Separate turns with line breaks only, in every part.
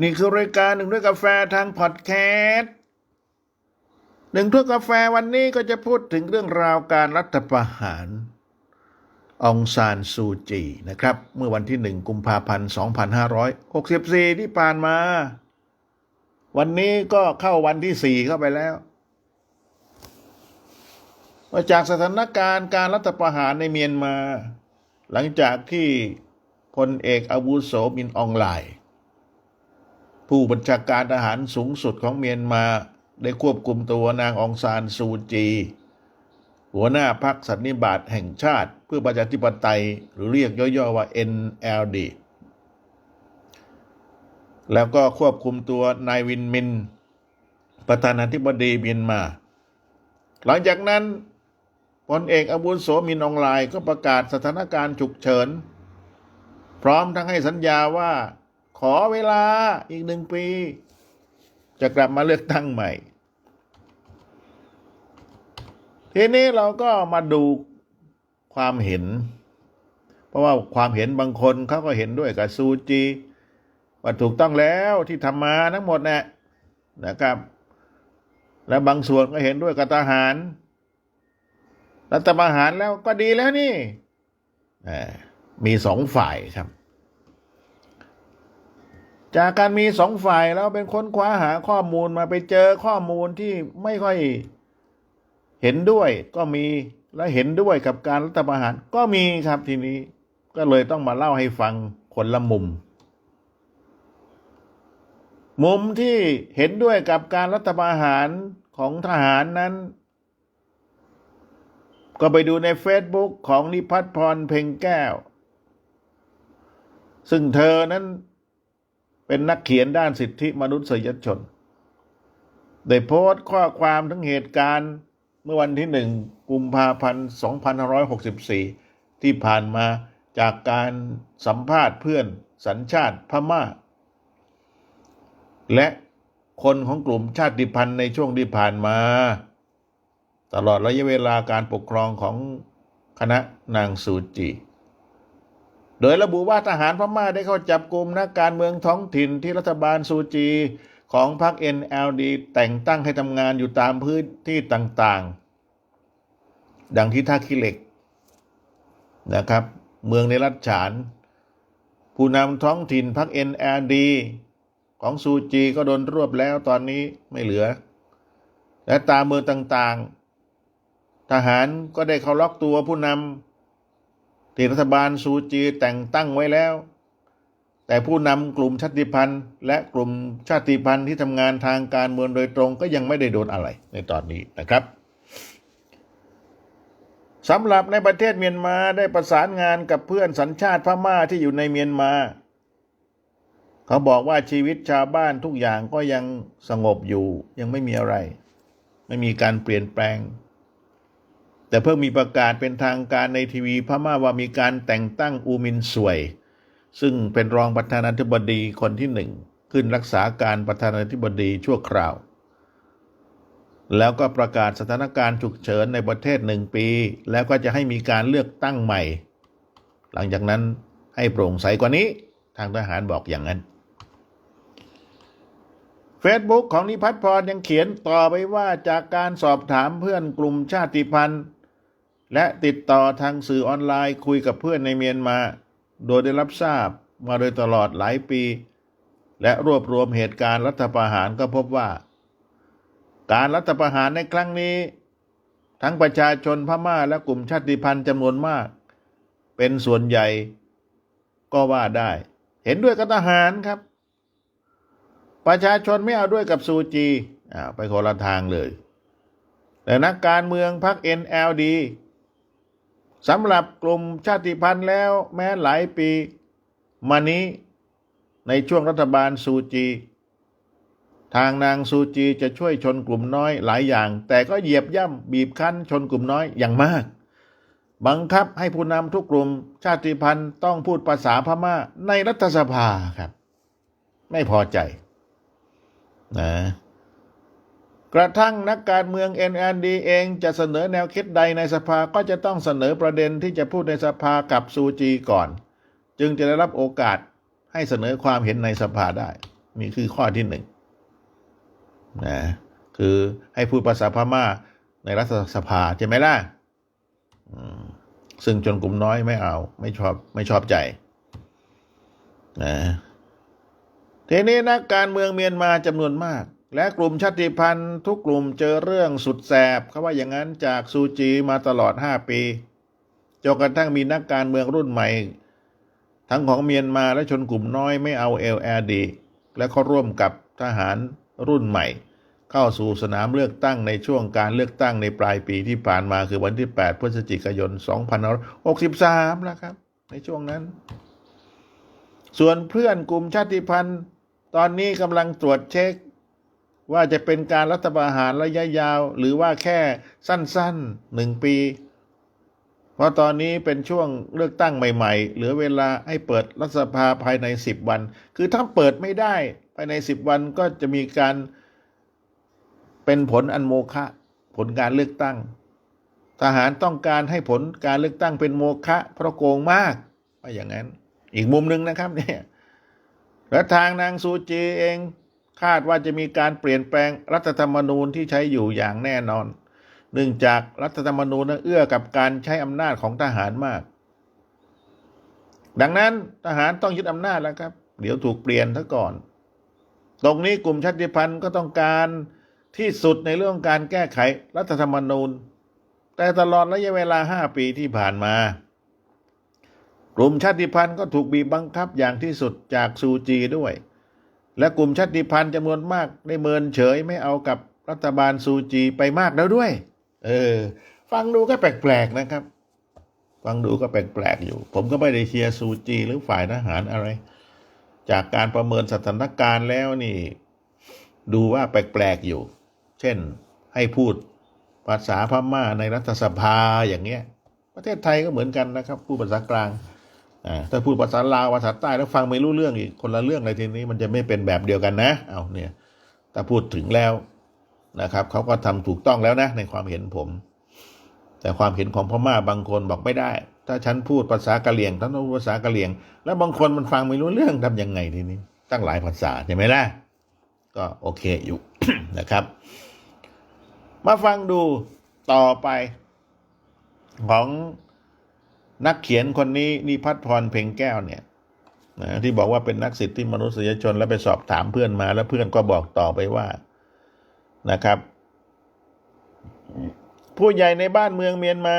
นี่คือรายการหนึ่งด้วยกาแฟทางพอดแคสต์หนึ่งถ้วยกาแฟวันนี้ก็จะพูดถึงเรื่องราวการรัฐประหาร องซานซูจีนะครับ เมื่อวันที่หนึ่งกุมภาพันธ์ 2564 ที่ผ่านมา วันนี้ก็เข้าวันที่สี่เข้าไปแล้วมาจากสถานการณ์การรัฐประหารในเมียนมา หลังจากที่พลเอกอาวุโสมินอองไลน์ ผู้บัญชาการทหารสูงสุดของเมียนมาได้ควบคุมตัวนางองซานซูจี หัวหน้าพรรคสันนิบาตแห่งชาติ เพื่อประชาธิปไตยหรือเรียกย่อๆว่า NLD แล้วก็ควบคุมตัวนายวินมิน ประธานาธิบดีเมียนมา หลังจากนั้นพลเอกอาวุโสมินอองไลน์ก็ประกาศสถานการณ์ฉุกเฉิน พร้อมทั้งให้สัญญาว่า ขอเวลาอีกหนึ่งปี จะกลับมาเลือกตั้งใหม่ ทีนี้เราก็มาดูความเห็น เพราะว่าความเห็นบางคนเขาก็เห็นด้วยกับซูจีว่าถูกต้องแล้วที่ทำมาทั้งหมดนะนะครับ และบางส่วนก็เห็นด้วยกับทหารรัฐประหารแล้วก็ดีแล้วนี่มีสองฝ่ายครับ จากการมีสองฝ่ายแล้วเป็นค้นคว้าหาข้อมูลมาไปเจอข้อมูลที่ไม่ค่อยเห็นด้วยก็มีและเห็นด้วยกับการรัฐประหารก็มีครับทีนี้ก็เลยต้องมาเล่าให้ฟังคนละมุม มุมที่เห็นด้วยกับการรัฐประหารของทหารนั้น ก็ไปดูใน Facebook ของนิพัฒน์พรเพ็งแก้ว ซึ่งเธอนั้น เป็นนักเขียนด้านสิทธิมนุษยชน ได้โพสต์ข้อความทั้งเหตุการณ์เมื่อวันที่หนึ่งกุมภาพันธ์2564 ที่ผ่านมาจากการสัมภาษณ์เพื่อนสัญชาติพม่า และคนของกลุ่มชาติพันธุ์ในช่วงที่ผ่านมา ตลอดระยะเวลาการปกครองของคณะนางซูจี โดยระบุว่าทหารพม่าได้เข้าจับกลุ่มนักการเมืองท้องถิ่นที่รัฐบาลซูจีของพรรค NLD แต่งตั้งให้ทำงานอยู่ตามพื้นที่ต่างๆ ดังที่ท่าขี้เหล็กนะครับ เมืองในรัฐฉาน ผู้นำท้องถิ่นพรรค NLD ของซูจีก็โดนรวบแล้วตอนนี้ไม่เหลือ และตามเมืองต่างๆ ทหารก็ได้เข้าล็อกตัวผู้นำ ที่รัฐบาลซูจีแต่งตั้งไว้แล้ว แต่ผู้นำกลุ่มชาติพันธุ์ และกลุ่มชาติพันธุ์ที่ทำงานทางการเมืองโดยตรงก็ยังไม่ได้โดนอะไรในตอนนี้นะครับสำหรับในประเทศเมียนมาได้ประสานงานกับเพื่อนสัญชาติพม่าที่อยู่ในเมียนมา เขาบอกว่าชีวิตชาวบ้านทุกอย่างก็ยังสงบอยู่ ยังไม่มีอะไร ไม่มีการเปลี่ยนแปลง แต่เพิ่งมีประกาศเป็นทางการในทีวีพม่าว่ามีการแต่งตั้งอูมินสวย ซึ่งเป็นรองประธานาธิบดีคนที่หนึ่งขึ้นรักษาการประธานาธิบดีชั่วคราว แล้วก็ประกาศสถานการณ์ฉุกเฉินในประเทศหนึ่งปี แล้วก็จะให้มีการเลือกตั้งใหม่ หลังจากนั้นให้โปร่งใสกว่านี้ทางทหารบอกอย่างนั้น เฟซบุ๊กของนิพัฒน์พรยังเขียนต่อไปว่าจากการสอบถามเพื่อนกลุ่มชาติพันธุ์ และติดต่อทางสื่อออนไลน์คุยกับเพื่อนในเมียนมา โดยได้รับทราบมาโดยตลอดหลายปี และรวบรวมเหตุการณ์รัฐประหารก็พบว่า การรัฐประหารในครั้งนี้ ทั้งประชาชนพม่าและกลุ่มชาติพันธุ์จำนวนมาก เป็นส่วนใหญ่ก็ว่าได้ เห็นด้วยกับทหารครับ ประชาชนไม่เอาด้วยกับซูจีไปคนละทางเลย แต่นักการเมืองพรรค NLD สำหรับกลุ่มชาติพันธุ์แล้วแม้หลายปีมานี้ในช่วงรัฐบาลซูจี ทางนางซูจีจะช่วยชนกลุ่มน้อยหลายอย่าง แต่ก็เหยียบย่ำบีบคั้นชนกลุ่มน้อยอย่างมาก บังคับให้ผู้นำทุกกลุ่มชาติพันธุ์ต้องพูดภาษาพม่าในรัฐสภาครับ ไม่พอใจนะ กระทั่งนักการเมือง NLD เองจะเสนอแนวคิดใดในสภาก็จะต้องเสนอประเด็นที่จะพูดในสภากับซูจีก่อน จึงจะได้รับโอกาสให้เสนอความเห็นในสภาได้มีคือข้อที่หนึ่งนะคือให้พูดภาษาพม่าในรัฐสภาใช่ไหมล่ะซึ่งชนกลุ่มน้อยไม่เอา ไม่ชอบไม่ชอบใจนะทีนี้นักการเมืองเมียนมาจำนวนมาก และกลุ่มชาติพันธุ์ทุกกลุ่มเจอเรื่องสุดแสบเขาว่าอย่างนั้นจากซูจีมาตลอดห้าปีจนกระทั่งมีนักการเมืองรุ่นใหม่ ทั้งของเมียนมาและชนกลุ่มน้อยไม่เอา LLD และเขาร่วมกับทหารรุ่นใหม่ เข้าสู่สนามเลือกตั้งในช่วงการเลือกตั้งในปลายปีที่ผ่านมาคือวันที่ 8 พฤศจิกายน 2563 แล้วครับ ในช่วงนั้น ส่วนเพื่อนกลุ่มชาติพันธุ์ ตอนนี้กำลังตรวจเช็ค ว่าจะเป็นการรัฐประหารระยะยาว หรือว่าแค่สั้นๆหนึ่งปี เพราะตอนนี้เป็นช่วงเลือกตั้งใหม่ ๆ เหลือเวลาให้เปิดรัฐสภาภายใน 10 วัน คือถ้าเปิดไม่ได้ภายใน 10 วันก็จะมีการเป็นผลอันโมฆะผลการเลือกตั้ง ทหารต้องการให้ผลการเลือกตั้งเป็นโมฆะเพราะโกงมากว่าอย่างนั้น อีกมุมหนึ่งนะครับเนี่ยและทางนางซูจีเอง คาดว่าจะมีการเปลี่ยนแปลงรัฐธรรมนูญที่ใช้อยู่อย่างแน่นอน เนื่องจากรัฐธรรมนูญนั้นเอื้อกับการใช้อำนาจของทหารมาก ดังนั้นทหารต้องยึดอำนาจแล้วครับ เดี๋ยวถูกเปลี่ยนซะก่อน ตรงนี้กลุ่มชาติพันธุ์ก็ต้องการที่สุดในเรื่องการแก้ไขรัฐธรรมนูญ แต่ตลอดระยะเวลาห้าปีที่ผ่านมา กลุ่มชาติพันธุ์ก็ถูกบีบบังคับอย่างที่สุดจากซูจีด้วย และกลุ่มชาติพันธุ์จำนวนมากได้เมินเฉยไม่เอากับรัฐบาลซูจีไปมากแล้วด้วย เออ ฟังดูก็แปลกๆนะครับ ฟังดูก็แปลกๆอยู่ ผมก็ไม่ได้เชียร์ซูจีหรือฝ่ายทหารอะไร จากการประเมินสถานการณ์แล้วนี่ ดูว่าแปลกๆอยู่ เช่นให้พูดภาษาพม่าในรัฐสภาอย่างเงี้ย ประเทศไทยก็เหมือนกันนะครับพูดภาษากลาง ถ้าพูดภาษาลาวภาษาใต้แล้วฟังไม่รู้เรื่องอีกคนละเรื่องเลยทีนี้มันจะไม่เป็นแบบเดียวกันนะเอาเนี่ยถ้าพูดถึงแล้วนะครับเขาก็ทำถูกต้องแล้วนะ ในความเห็นผม แต่ความเห็นของพม่าบางคนบอกไม่ได้ ถ้าฉันพูดภาษากะเหรี่ยงท่านต้องภาษากะเหรี่ยง แล้วบางคนมันฟังไม่รู้เรื่องทำยังไงทีนี้ ตั้งหลายภาษาใช่ไหมล่ะก็โอเคอยู่นะครับ มาฟังดูต่อไปของ นักเขียนคนนี้นิพัฒน์พรเพ่งแก้วเนี่ยนะที่บอกว่าเป็นนักสิทธิมนุษยชนแล้วไปสอบถามเพื่อนมา แล้วเพื่อนก็บอกต่อไปว่านะครับ ผู้ใหญ่ในบ้านเมืองเมียนมา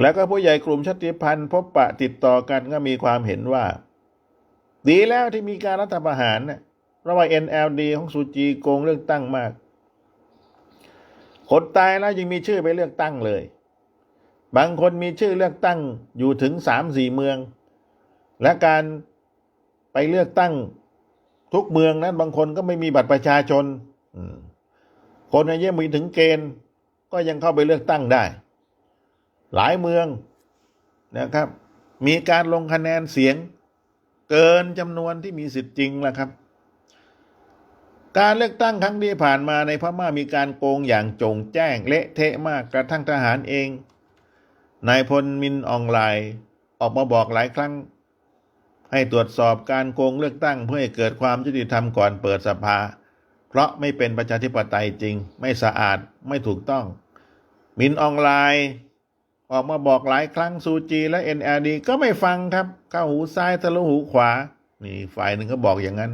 แล้วก็ผู้ใหญ่กลุ่มชาติพันธุ์ พบปะติดต่อกันก็มีความเห็นว่า ดีแล้วที่มีการรัฐประหารเพราะว่า NLD ของซูจีโกงเลือกตั้งมากคนตายแล้วยังมีชื่อไปเลือกตั้งเลย บางคนมีชื่อเลือกตั้งอยู่ถึงสามสี่เมือง และการไปเลือกตั้งทุกเมืองนั้น บางคนก็ไม่มีบัตรประชาชนคนอายุมีถึงเกณฑ์ ก็ยังเข้าไปเลือกตั้งได้ หลายเมืองนะครับ มีการลงคะแนนเสียง เกินจำนวนที่มีสิทธิ์จริงแล้วครับ การเลือกตั้งครั้งที่ผ่านมาในพม่ามีการโกงอย่างโจงแจ้งเละเทะมากกระทั่งทหารเอง นายพลมินอองไลน์ออกมาบอกหลายครั้ง ให้ตรวจสอบการโกงเลือกตั้งเพื่อให้เกิดความยุติธรรมก่อนเปิดสภา เพราะไม่เป็นประชาธิปไตยจริง ไม่สะอาดไม่ถูกต้อง มินออนไลน์ออกมาบอกหลายครั้งซูจีและ NLD ก็ไม่ฟังครับ เข้าหูซ้ายทะลุหูขวานี่ฝ่ายหนึ่งก็บอกอย่างนั้น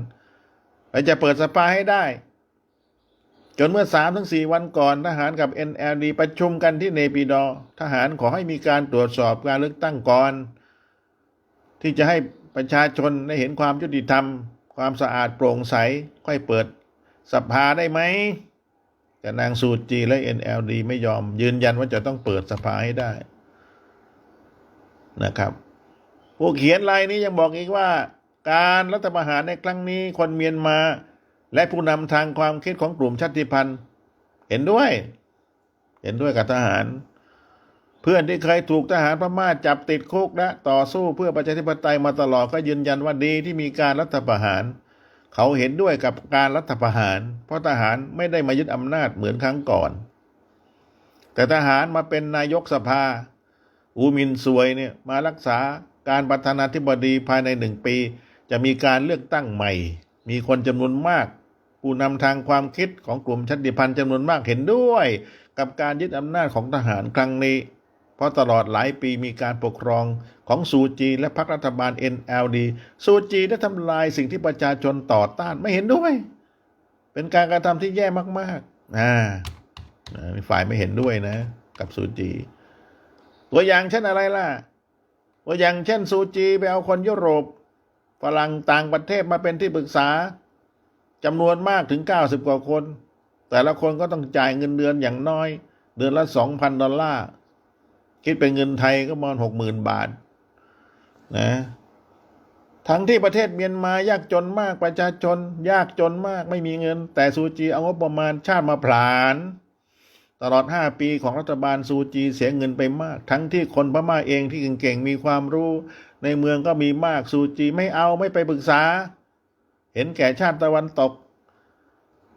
แล้วจะเปิดสภาให้ได้ จนเมื่อสามถึงสี่วันก่อนทหารกับ NLD ประชุมกันที่เนปิดอ ทหารขอให้มีการตรวจสอบการเลือกตั้งก่อน ที่จะให้ประชาชนได้เห็นความยุติธรรม ความสะอาดโปร่งใส ค่อยเปิดสภาได้ไหม แต่นางซูจีและ NLD ไม่ยอมยืนยันว่าจะต้องเปิดสภาให้ได้นะครับผู้เขียนรายนี้ยังบอกอีกว่า การรัฐประหารในครั้งนี้คนเมียนมา และผู้นำทางความคิดของกลุ่มชาติพันธุ์ เห็นด้วย เห็นด้วยกับทหาร เพื่อนที่เคยถูกทหารพม่าจับติดคุกและต่อสู้เพื่อประชาธิปไตยมาตลอดก็ยืนยันว่าดีที่มีการรัฐประหาร เขาเห็นด้วยกับการรัฐประหาร เพราะทหารไม่ได้มายึดอำนาจเหมือนครั้งก่อน แต่ทหารมาเป็นนายกสภา อูมินซวยเนี่ยมารักษาการประธานาธิบดีภายในหนึ่งปี จะมีการเลือกตั้งใหม่ มีคนจำนวนมาก ผู้นำทางความคิดของกลุ่มชาติพันธุ์จำนวนมากเห็นด้วย กับการยึดอำนาจของทหารครั้งนี้ เพราะตลอดหลายปีมีการปกครองของซูจีและพรรครัฐบาล NLD ซูจีได้ทำลายสิ่งที่ประชาชนต่อต้านไม่เห็นด้วย เป็นการกระทำที่แย่มากๆอ่าอ่ามีฝ่ายไม่เห็นด้วยนะ กับซูจี ตัวอย่างเช่นอะไรล่ะ ตัวอย่างเช่นซูจีไปเอาคนยุโรปฝรั่งต่างประเทศมาเป็นที่ปรึกษา จำนวนมากถึง 90 กว่าคน แต่ละคนก็ต้องจ่ายเงินเดือนอย่างน้อย เดือนละ 2,000 ดอลลาร์ คิดเป็นเงินไทยก็ประมาณ60,000 บาทนะทั้งที่ประเทศเมียนมายากจนมากประชาชน ยากจนมากไม่มีเงิน แต่ซูจีเอางบประมาณชาติมาผลาญตลอด 5 ปีของรัฐบาลซูจีเสียเงินไปมาก ทั้งที่คนพม่าเองที่เก่งๆมีความรู้ ในเมืองก็มีมากซูจีไม่เอาไม่ไปปรึกษา เห็นแก่ชาติตะวันตก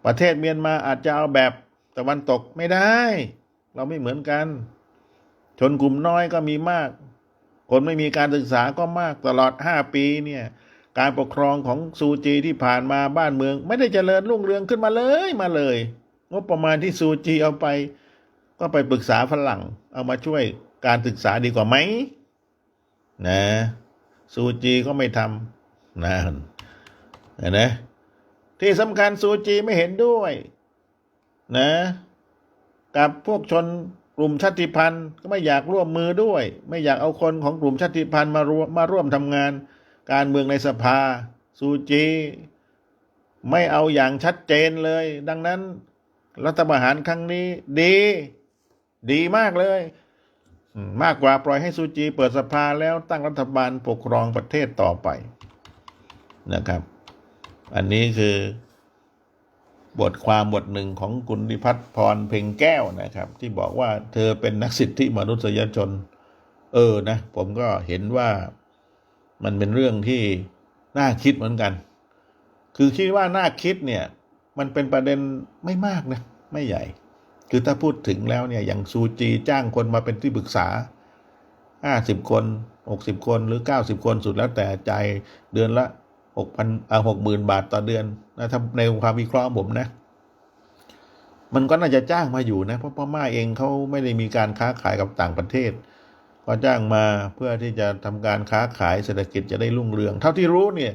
ประเทศเมียนมาอาจจะเอาแบบตะวันตกไม่ได้ เราไม่เหมือนกัน ชนกลุ่มน้อยก็มีมาก คนไม่มีการศึกษาก็มากตลอด5ปีเนี่ยการปกครองของซูจีที่ผ่านมาบ้านเมือง ไม่ได้เจริญรุ่งเรืองขึ้นมาเลยมาเลยงบประมาณที่ซูจีเอาไป ก็ไปปรึกษาฝรั่ง เอามาช่วยการศึกษาดีกว่าไหมนะซูจีก็ไม่ทำนะ นไหมที่สำคัญซูจีไม่เห็นด้วยนะกับพวกชนกลุ่มชาติพันธุ์ก็ไม่อยากร่วมมือด้วย ไม่อยากเอาคนของกลุ่มชาติพันธุ์มารวมมาร่วมทำงาน การเมืองในสภาซูจี ไม่เอาอย่างชัดเจนเลย ดังนั้น รัฐประหารครั้งนี้ ดี ดีมากเลย มากกว่าปล่อยให้ซูจี เปิดสภาแล้วตั้งรัฐบาลปกครองประเทศต่อไปนะครับ อันนี้คือบทความบทหนึ่งของคุณนิพัฒน์พรเพ็งแก้วนะครับ ที่บอกว่าเธอเป็นนักสิทธิมนุษยชน เออนะ ผมก็เห็นว่ามันเป็นเรื่องที่น่าคิดเหมือนกัน คือคิดว่าน่าคิดเนี่ย มันเป็นประเด็นไม่มากนะ ไม่ใหญ่ คือถ้าพูดถึงแล้วเนี่ยอย่างซูจีจ้างคนมาเป็นที่ปรึกษาห้าสิบคนหกสิบคนหรือเก้าสิบคนสุดแล้วแต่ใจเดือนละ หกพันอ่าหกหมื่นบาทต่อเดือนนะถ้าในความวิเคราะห์ของผมนะ มันก็น่าจะจ้างมาอยู่นะ เพราะพม่าเองเขาไม่ได้มีการค้าขายกับต่างประเทศก็จ้างมาเพื่อที่จะทำการค้าขายเศรษฐกิจจะได้รุ่งเรือง เท่าที่รู้เนี่ย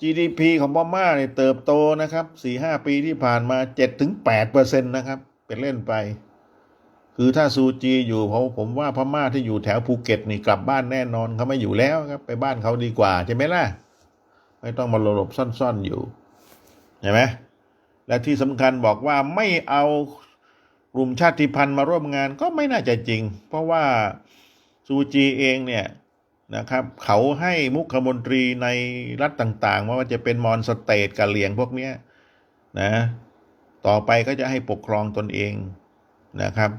GDP ของพม่าเนี่ยเติบโตนะครับสี่ห้าปีที่ผ่านมาเจ็ดถึงแปดเปอร์เซ็นตนะครับ เป็นเล่นไป คือถ้าซูจีอยู่เพราะผมว่าพม่าที่อยู่แถวภูเก็ตนี่กลับบ้านแน่นอนเขาไม่อยู่แล้วครับ ไปบ้านเขาดีกว่าใช่ไหมล่ะ ไม่ต้องมาหลบซ่อนๆอยู่เห็นไหมและที่สำคัญบอกว่าไม่เอากลุ่มชาติพันธุ์มาร่วมงานก็ไม่น่าจะจริง เพราะว่าซูจีเองเนี่ยนะครับเขาให้มุขมนตรีในรัฐต่างๆไม่ว่าจะเป็นมอนสเตทกะเหลียงพวกเนี้ยนะต่อไปก็จะให้ปกครองตนเองนะครับ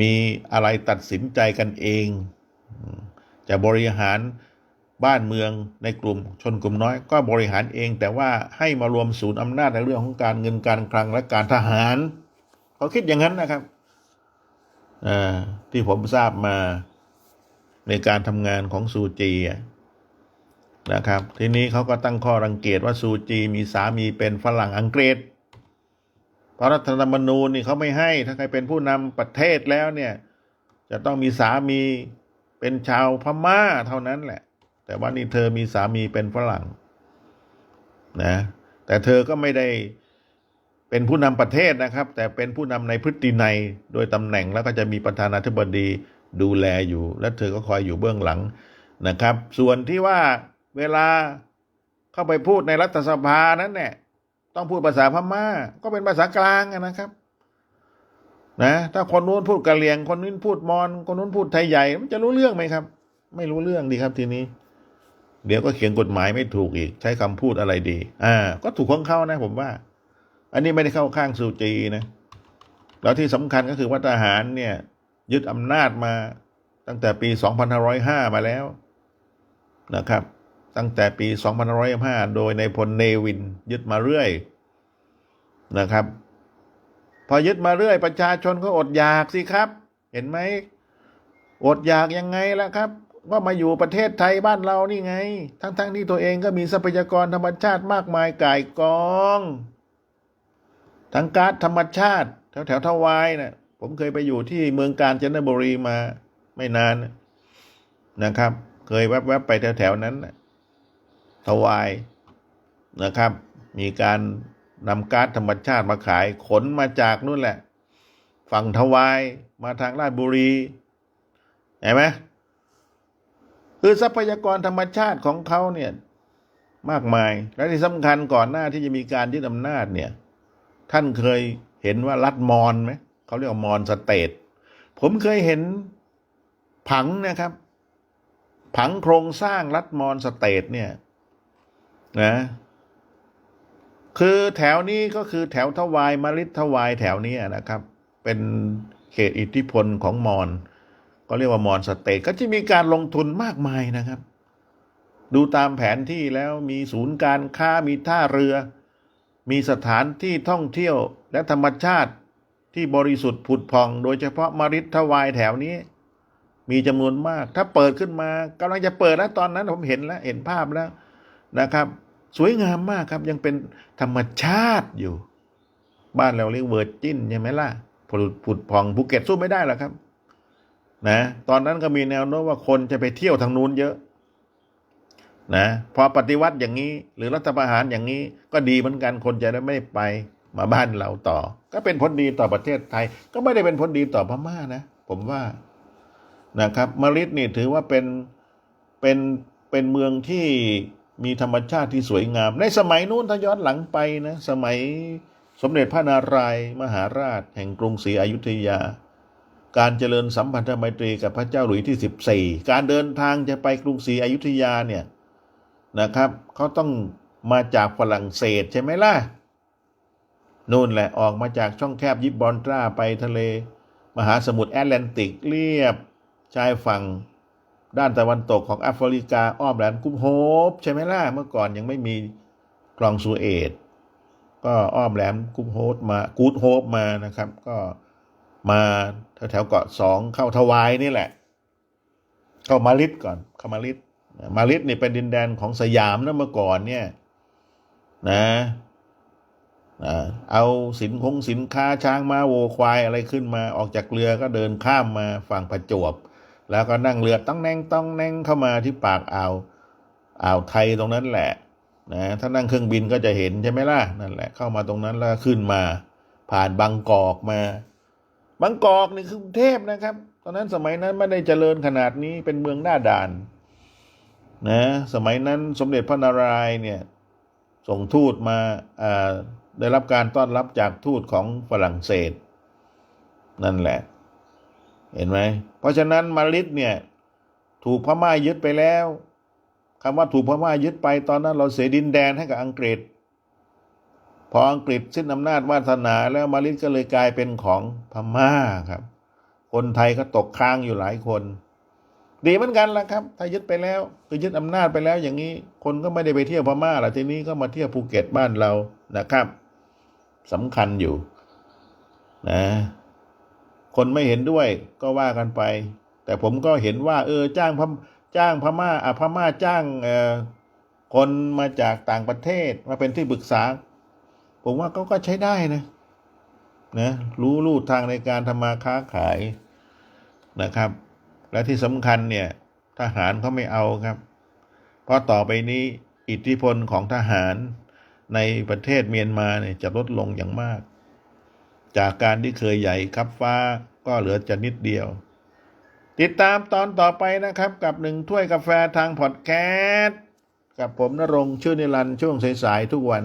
มีอะไรตัดสินใจกันเอง จะบริหาร บ้านเมืองในกลุ่มชนกลุ่มน้อยก็บริหารเอง แต่ว่าให้มารวมศูนย์อำนาจในเรื่องของการเงินการคลังและการทหารเขาคิดอย่างนั้นนะครับที่ผมทราบมาในการทำงานของซูจีนะครับ ทีนี้เขาก็ตั้งข้อรังเกียจว่าซูจีมีสามีเป็นฝรั่งอังกฤษเพราะรัฐธรรมนูญนี่เขาไม่ให้ถ้าใครเป็นผู้นำประเทศแล้วเนี่ย จะต้องมีสามีเป็นชาวพม่าเท่านั้นแหละ แต่ว่านี่เธอมีสามีเป็นฝรั่งนะ แต่เธอก็ไม่ได้เป็นผู้นำประเทศนะครับ แต่เป็นผู้นำในพฤตินัยโดยตำแหน่งแล้วก็จะมีประธานาธิบดีดูแลอยู่ และเธอก็คอยอยู่เบื้องหลังนะครับ ส่วนที่ว่าเวลาเข้าไปพูดในรัฐสภานั้นเนี่ยต้องพูดภาษาพม่า ก็เป็นภาษากลางนะครับนะถ้าคนนู้นพูดกะเหรี่ยง คนนี้พูดมอญคนนู้นพูดไทยใหญ่ มันจะรู้เรื่องไหมครับ ไม่รู้เรื่องดีครับทีนี้ เดี๋ยวก็เขียนกฎหมายไม่ถูกอีก ใช้คำพูดอะไรดี อ่า ก็ถูกของเขานะผมว่า อันนี้ไม่ได้เข้าข้างซูจีนะ แล้วที่สำคัญก็คือว่าทหารเนี่ย ยึดอำนาจมาตั้งแต่ปี 2505 มาแล้วนะครับ ตั้งแต่ปี 2505 โดยในพลเนวิน ยึดมาเรื่อยนะครับ พอยึดมาเรื่อย ประชาชนก็อดอยากสิครับ เห็นไหมอดอยากยังไงล่ะครับ ก็มาอยู่ประเทศไทยบ้านเรานี่ไง ทั้งๆที่ตัวเองก็มีทรัพยากรธรรมชาติมากมายก่ายกอง ทั้งก๊าซธรรมชาติ แถวแถวทวายนะผมเคยไปอยู่ที่เมืองกาญจนบุรีมาไม่นานนะครับ เคยแวบๆไปแถวแถวๆนั้นนะทวายนะครับ มีการนำก๊าซธรรมชาติมาขายขนมาจากนู่นแหละ ฝั่งทวายมาทางราชบุรีเห็นไหม คือทรัพยากรธรรมชาติของเขาเนี่ยมากมาย และที่สำคัญก่อนหน้าที่จะมีการยึดอำนาจเนี่ย ท่านเคยเห็นว่ารัฐมอญไหมเขาเรียกว่ามอญสเตทผมเคยเห็นผังนะครับ ผังโครงสร้างรัฐมอญสเตทเนี่ยนะคือแถวนี้ก็คือแถวทวายมาริดทวายแถวนี้นะครับ เป็นเขตอิทธิพลของมอญ ก็เรียกว่ามอญสเตทก็จะมีการลงทุนมากมายนะครับ ดูตามแผนที่แล้วมีศูนย์การค้ามีท่าเรือ มีสถานที่ท่องเที่ยวและธรรมชาติที่บริสุทธิ์ผุดผ่อง โดยเฉพาะมาริทวายแถวนี้ มีจำนวนมาก ถ้าเปิดขึ้นมากำลังจะเปิดแล้วตอนนั้นผมเห็นแล้วเห็นภาพแล้วนะครับ สวยงามมากครับยังเป็นธรรมชาติอยู่ บ้านเราเรียกเวอร์จินใช่ไหมล่ะผุดผุดผ่องภูเก็ตสู้ไม่ได้หรอกครับ นะตอนนั้นก็มีแนวโน้มว่าคนจะไปเที่ยวทางนู้นเยอะนะพอปฏิวัติอย่างนี้หรือรัฐประหารอย่างนี้ก็ดีเหมือนกันคนจะได้ไม่ไปมาบ้านเราต่อ ก็เป็นผลดีต่อประเทศไทย ก็ไม่ได้เป็นผลดีต่อพม่านะ ผมว่านะครับมาริดนี่ถือว่าเป็นเป็นเป็นเมืองที่มีธรรมชาติที่สวยงาม ในสมัยนู้นถ้าย้อนหลังไปนะ สมัยสมเด็จพระนารายณ์มหาราช แห่งกรุงศรีอยุธยา การเจริญสัมพันธไมตรีกับพระเจ้าหลุยส์ที่ 14 การเดินทางจะไปกรุงศรีอยุธยาเนี่ยนะครับเขาต้องมาจากฝรั่งเศสใช่ไหมล่ะนู่นแหละออกมาจากช่องแคบยิบบอนตราไปทะเล มหาสมุทรแอตแลนติกเรียบชายฝั่งด้านตะวันตกของแอฟริกาอ้อมแหลมกุ้มโฮปใช่ไหมล่ะเมื่อก่อนยังไม่มีคลองสุเอตก็อ้อมแหลมกุ้มโฮปมากูดโฮปมานะครับ ก็มา แถวเกาะสองเข้าทวายนี่แหละ เข้ามาลิดก่อน เข้ามาลิดมาลิดนี่เป็นดินแดนของสยามนะเมื่อก่อนเนี่ยนะเอาสินคงสินค้าช้างม้าโวควายอะไรขึ้นมาออกจากเรือก็เดินข้ามมาฝั่งประจวบ แล้วก็นั่งเรือต้องแนงต้องแนงเข้ามาที่ปากอ่าวอ่าวไทยตรงนั้นแหละนะถ้านั่งเครื่องบินก็จะเห็นใช่ไหมล่ะนั่นแหละเข้ามาตรงนั้นแล้วขึ้นมา ผ่านบางกอกมา บางกอกนี่คือกรุงเทพนะครับ ตอนนั้นสมัยนั้นไม่ได้เจริญขนาดนี้เป็นเมืองหน้าด่านนะสมัยนั้นสมเด็จพระนารายณ์เนี่ยส่งทูตมาได้รับการต้อนรับจากทูตของฝรั่งเศส นั่นแหละ เห็นไหมเพราะฉะนั้นมาริดเนี่ยถูกพม่ายึดไปแล้วคำว่าถูกพม่ายึดไปตอนนั้นเราเสียดินแดนให้กับอังกฤษ พออังกฤษสิ้นอำนาจวาสนาแล้วมาริดก็เลยกลายเป็นของพม่าครับ คนไทยก็ตกค้างอยู่หลายคน ดีเหมือนกันละครับ ถ้ายึดไปแล้วคือยึดอำนาจไปแล้วอย่างนี้ คนก็ไม่ได้ไปเที่ยวพม่าละทีนี้ก็มาเที่ยวภูเก็ตบ้านเรานะครับสำคัญอยู่ นะ คนไม่เห็นด้วยก็ว่ากันไป แต่ผมก็เห็นว่า เออ จ้างพมจ้างพม่าอะพม่าจ้างเอ่อคนมาจากต่างประเทศมาเป็นที่ปรึกษา ผมว่าเขาก็ใช้ได้นะนะรู้ลู่ทางในการทำมาค้าขายนะครับ และที่สำคัญเนี่ยทหารเขาไม่เอาครับ เพราะต่อไปนี้อิทธิพลของทหารในประเทศเมียนมาเนี่ยจะลดลงอย่างมาก จากการที่เคยใหญ่ครับฟ้าก็เหลือจะนิดเดียว ติดตามตอนต่อไปนะครับ กับหนึ่งถ้วยกาแฟทางพอดแคสต์กับผมนรงชื่อนิรันช่วงสายๆทุกวัน